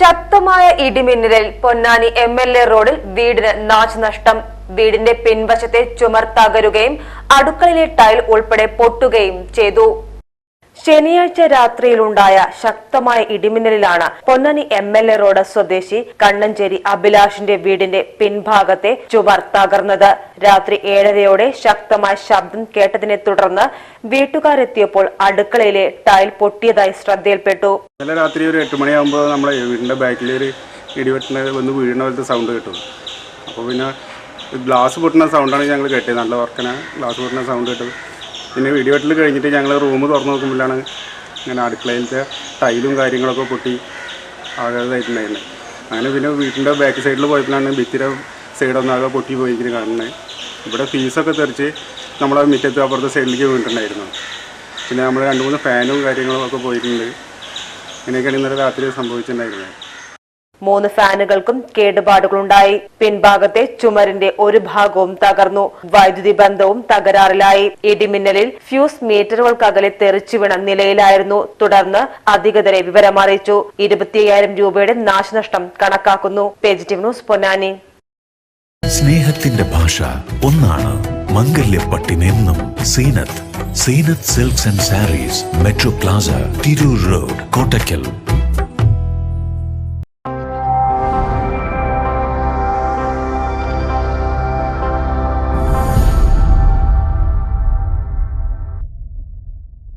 ശക്തമായ ഇടിമിന്നലിൽ Ponnani M L A റോഡിൽ വീടിന് നാശനഷ്ടം. വീടിന്റെ പിൻവശത്തെ ചുമർ തകരുകയും അടുക്കളയിലെ ടൈൽ ഉൾപ്പെടെ പൊട്ടുകയും ചെയ്തു. ശനിയാഴ്ച രാത്രിയിലുണ്ടായ ശക്തമായ ഇടിമിന്നലിലാണ് Ponnani M L A road സ്വദേശി കണ്ണഞ്ചേരി അഭിലാഷിന്റെ വീടിന്റെ പിൻഭാഗത്തെ ചുവർ തകർന്നത്. രാത്രി ഏഴരയോടെ ശക്തമായ ശബ്ദം കേട്ടതിനെ തുടർന്ന് വീട്ടുകാരെത്തിയപ്പോൾ അടുക്കളയിലെ ടൈൽ പൊട്ടിയതായി ശ്രദ്ധയിൽപ്പെട്ടു. രാത്രി ഒരു എട്ട് മണിയാകുമ്പോൾ നമ്മളെ വീടിന്റെ ബാക്കിൽ ഒരു ഇടിവെട്ടിന് വന്ന് വീഴുന്ന പോലത്തെ സൗണ്ട് കിട്ടും. അപ്പോൾ പിന്നെ ഗ്ലാസ് പൊട്ടുന്ന സൗണ്ടാണ് ഞങ്ങൾ കേട്ടത്. നല്ല വർക്കന ഗ്ലാസ് പൊട്ടുന്ന സൗണ്ട് കേട്ടത്. പിന്നെ വീഡിയോട്ടിൽ കഴിഞ്ഞിട്ട് ഞങ്ങൾ റൂം തുറന്നു നോക്കുമ്പോഴാണ് ഇങ്ങനെ അടുക്കളയിലത്തെ ടൈലും കാര്യങ്ങളൊക്കെ പൊട്ടി ആകാതായിട്ടുണ്ടായിരുന്നത് അങ്ങനെ പിന്നെ വീട്ടിന്റെ ബാക്ക് സൈഡിൽ പോയപ്പോഴാണ് ഭിത്തിര സൈഡൊന്നും ആകെ പൊട്ടി പോയിരിക്കുന്നത് കാണുന്നത് ഇവിടെ ഫീസൊക്കെ തെറിച്ച് നമ്മളെ മുറ്റത്ത് അപ്പുറത്തെ സൈഡിലേക്ക് വീണിട്ടുണ്ടായിരുന്നു. പിന്നെ നമ്മൾ രണ്ട് മൂന്ന് ഫാനും കാര്യങ്ങളും ഒക്കെ പോയിട്ടുണ്ട്. ഇങ്ങനെയൊക്കെയാണ് ഇന്നലെ രാത്രി സംഭവിച്ചിട്ടുണ്ടായിരുന്നത് മൂന്ന് ഫാനുകൾക്കും കേടുപാടുകളുണ്ടായി. പിൻഭാഗത്തെ ചുമരിന്റെ ഒരു ഭാഗവും തകർന്നു. വൈദ്യുതി ബന്ധവും തകരാറിലായി. ഇടിമിന്നലിൽ ഫ്യൂസ് മീറ്ററുകൾക്കകലെ തെറിച്ചു വീണ നിലയിലായിരുന്നു. തുടർന്ന് അധികൃതരെ വിവരമറിയിച്ചു ഇരുപത്തിയ്യായിരം രൂപയുടെ നാശനഷ്ടം കണക്കാക്കുന്നു. ന്യൂസ് പൊന്നാനി. സ്നേഹത്തിന്റെ ഭാഷ ഒന്നാണ്. മംഗല്യപ്പട്ടിനെന്നും Seenath. Seenath silks and sarees metro plaza Tirur road Kottakkal.